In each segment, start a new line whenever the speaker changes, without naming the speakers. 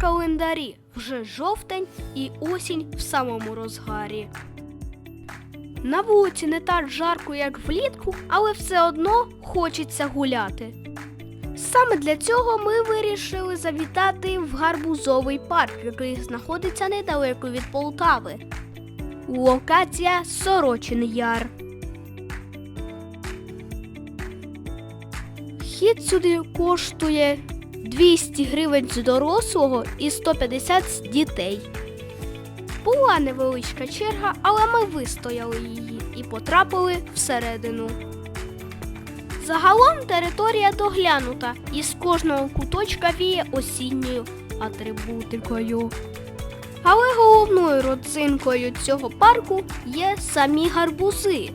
календарі вже жовтень і осінь в самому розгарі. На вулиці не так жарко, як влітку, але все одно хочеться гуляти. Саме для цього ми вирішили завітати в гарбузовий парк, який знаходиться недалеко від Полтави. Локація Сорочин Яр. Вхід сюди коштує 200 гривень з дорослого і 150 з дітей. Була невеличка черга, але ми вистояли її і потрапили всередину. Загалом територія доглянута і з кожного куточка віє осінньою атрибутикою. Але головною родзинкою цього парку є самі гарбузи.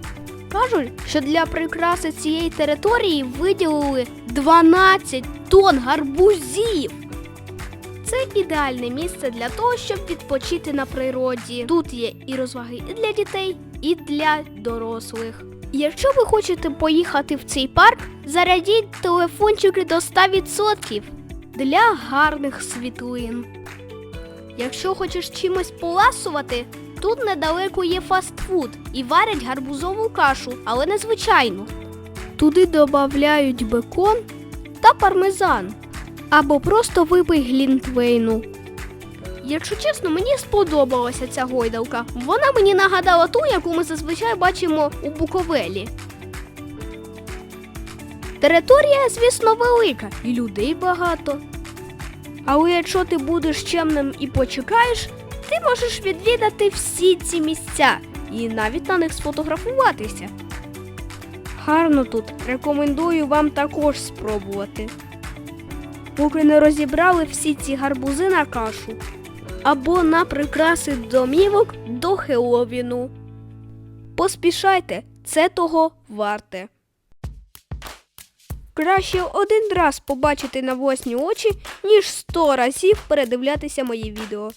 Кажуть, що для прикраси цієї території виділили 12 тонн гарбузів. Це ідеальне місце для того, щоб відпочити на природі. Тут є і розваги і для дітей, і для дорослих. Якщо ви хочете поїхати в цей парк, зарядіть телефончики до 100% для гарних світлин. Якщо хочеш чимось поласувати, тут недалеко є фастфуд і варять гарбузову кашу, але не звичайну. Туди додають бекон та пармезан або просто випий глінтвейну. Якщо чесно, мені сподобалася ця гойдалка. Вона мені нагадала ту, яку ми зазвичай бачимо у Буковелі. Територія, звісно, велика і людей багато. Але якщо ти будеш чемним і почекаєш, ти можеш відвідати всі ці місця і навіть на них сфотографуватися. Гарно тут, рекомендую вам також спробувати. Поки не розібрали всі ці гарбузи на кашу або на прикраси домівок до Хелловіну. Поспішайте, це того варте. Краще один раз побачити на власні очі, ніж сто разів передивлятися мої відео.